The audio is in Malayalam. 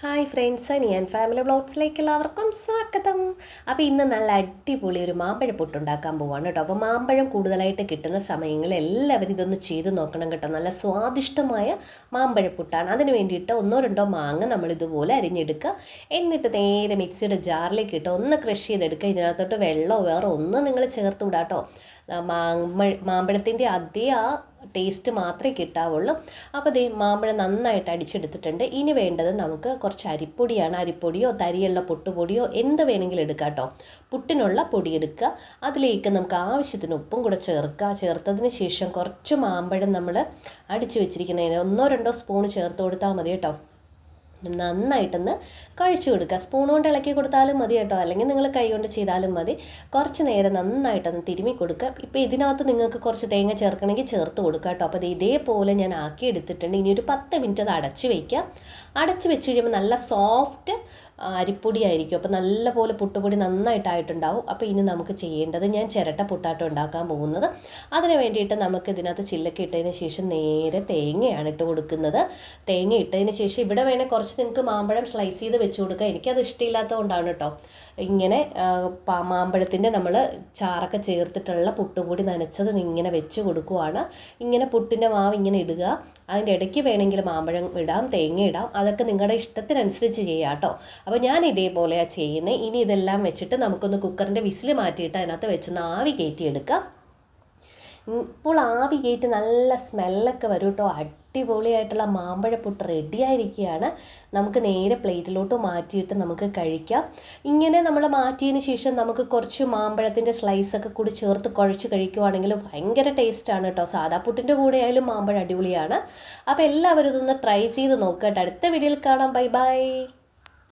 ഹായ് ഫ്രണ്ട്സ് ഞാൻ ഫാമിലി ബ്ലോഗ്സിലേക്ക് എല്ലാവർക്കും സ്വാഗതം. അപ്പോൾ ഇന്ന് നല്ല അടിപൊളി ഒരു മാമ്പഴ പുട്ടുണ്ടാക്കാൻ പോവാണ് കേട്ടോ. അപ്പോൾ മാമ്പഴം കൂടുതലായിട്ട് കിട്ടുന്ന സമയങ്ങളിൽ എല്ലാവരും ഇതൊന്ന് ചെയ്ത് നോക്കണം കേട്ടോ. നല്ല സ്വാദിഷ്ടമായ മാമ്പഴപ്പുട്ടാണ്. അതിന് വേണ്ടിയിട്ട് ഒന്നോ രണ്ടോ മാങ്ങ നമ്മൾ ഇതുപോലെ അരിഞ്ഞെടുക്കുക. എന്നിട്ട് നേരെ മിക്സിയുടെ ജാറിലേക്ക് ഇട്ട് ഒന്ന് ക്രഷ് ചെയ്തെടുക്കുക. ഇതിനകത്തോട്ട് വെള്ളമോ വേറെ ഒന്നും നിങ്ങൾ ചേർത്ത് വിടാം കേട്ടോ മാമ്പഴ മാമ്പഴത്തിന്റെ അതേ ആ ടേസ്റ്റ് മാത്രമേ കിട്ടാവുള്ളൂ. അപ്പോൾ ദേ മാമ്പഴം നന്നായിട്ട് അടിച്ചെടുത്തിട്ടുണ്ട്. ഇനി വേണ്ടത് നമുക്ക് കുറച്ച് അരിപ്പൊടിയാണ്. അരിപ്പൊടിയോ തരിയുള്ള പൊട്ടുപൊടിയോ എന്ത് വേണമെങ്കിലും എടുക്കാം കേട്ടോ. പുട്ടിനുള്ള പൊടി എടുക്കുക. അതിലേക്ക് നമുക്ക് ആവശ്യത്തിന് ഉപ്പും കൂടെ ചേർക്കുക. ചേർത്തതിന് ശേഷം കുറച്ച് മാമ്പഴം നമ്മൾ അടിച്ചു വെച്ചിരിക്കുന്നതിന് ഒന്നോ രണ്ടോ സ്പൂൺ ചേർത്ത് കൊടുത്താൽ മതി കേട്ടോ. നന്നായിട്ടൊന്ന് കഴിച്ചു കൊടുക്കുക. സ്പൂൺ കൊണ്ട് ഇളക്കി കൊടുത്താലും മതി കേട്ടോ. അല്ലെങ്കിൽ നിങ്ങൾ കൈ കൊണ്ട് ചെയ്താലും മതി. കുറച്ച് നേരം നന്നായിട്ടൊന്ന് തിരുമി കൊടുക്കുക. ഇപ്പോൾ ഇതിനകത്ത് നിങ്ങൾക്ക് കുറച്ച് തേങ്ങ ചേർക്കണമെങ്കിൽ ചേർത്ത് കൊടുക്കുക കേട്ടോ. അപ്പോൾ അത് ഇതേപോലെ ഞാൻ ആക്കി എടുത്തിട്ടുണ്ട് ഇനി ഒരു പത്ത് മിനിറ്റ് അത് അടച്ച് വയ്ക്കുക അടച്ച് വെച്ച് കഴിയുമ്പോൾ നല്ല സോഫ്റ്റ് അരിപ്പൊടി ആയിരിക്കും അപ്പോൾ നല്ലപോലെ പുട്ടുപൊടി നന്നായിട്ടായിട്ടുണ്ടാവും. അപ്പോൾ ഇനി നമുക്ക് ചെയ്യേണ്ടത് ഞാൻ ചിരട്ട പുട്ടാട്ടം ഉണ്ടാക്കാൻ പോകുന്നത്. അതിന് വേണ്ടിയിട്ട് നമുക്ക് ഇതിനകത്ത് ചില്ലൊക്കെ ഇട്ടതിന് ശേഷം നേരെ തേങ്ങയാണ് ഇട്ട് കൊടുക്കുന്നത്. തേങ്ങ ഇട്ടതിന് ശേഷം ഇവിടെ വേണേൽ കുറച്ച് നിങ്ങൾക്ക് മാമ്പഴം സ്ലൈസ് ചെയ്ത് വെച്ച് കൊടുക്കുക എനിക്കത് ഇഷ്ടമില്ലാത്തതുകൊണ്ടാണ് കേട്ടോ ഇങ്ങനെ മാമ്പഴത്തിന്റെ നമ്മൾ ചാറൊക്കെ ചേർത്തിട്ടുള്ള പുട്ടുപൊടി നനച്ചത് ഇങ്ങനെ വെച്ച് കൊടുക്കുവാണ്. ഇങ്ങനെ പുട്ടിന്റെ മാവ് ഇങ്ങനെ ഇടുക. അതിന്റെ ഇടയ്ക്ക് വേണമെങ്കിൽ മാമ്പഴം ഇടാം തേങ്ങ ഇടാം. അതൊക്കെ നിങ്ങളുടെ ഇഷ്ടത്തിനനുസരിച്ച് ചെയ്യാം കേട്ടോ അപ്പോൾ ഞാൻ ഇതേപോലെയാണ് ചെയ്യുന്നത് ഇനി ഇതെല്ലാം വെച്ചിട്ട് നമുക്കൊന്ന് കുക്കറിന്റെ വിസിൽ മാറ്റിയിട്ട് അതിനകത്ത് വെച്ചൊന്ന് ആവി കയറ്റിയെടുക്കാം ഇപ്പോൾ ആവി കയറ്റി നല്ല സ്മെല്ലൊക്കെ വരും കേട്ടോ. അടിപൊളിയായിട്ടുള്ള മാമ്പഴപ്പുട്ട് റെഡിയായിരിക്കുകയാണ് നമുക്ക് നേരെ പ്ലേറ്റിലോട്ട് മാറ്റിയിട്ട് നമുക്ക് കഴിക്കാം. ഇങ്ങനെ നമ്മൾ മാറ്റിയതിന് ശേഷം നമുക്ക് കുറച്ച് മാമ്പഴത്തിന്റെ സ്ലൈസൊക്കെ കൂടി ചേർത്ത് കുഴച്ച് കഴിക്കുവാണെങ്കിൽ ഭയങ്കര ടേസ്റ്റാണ് കേട്ടോ. സാധാ പുട്ടിന്റെ കൂടെ ആയാലും മാമ്പഴം അടിപൊളിയാണ്. അപ്പോൾ എല്ലാവരും ഇതൊന്ന് ട്രൈ ചെയ്ത് നോക്കട്ടെ അടുത്ത വീഡിയോയിൽ കാണാം. Bye bye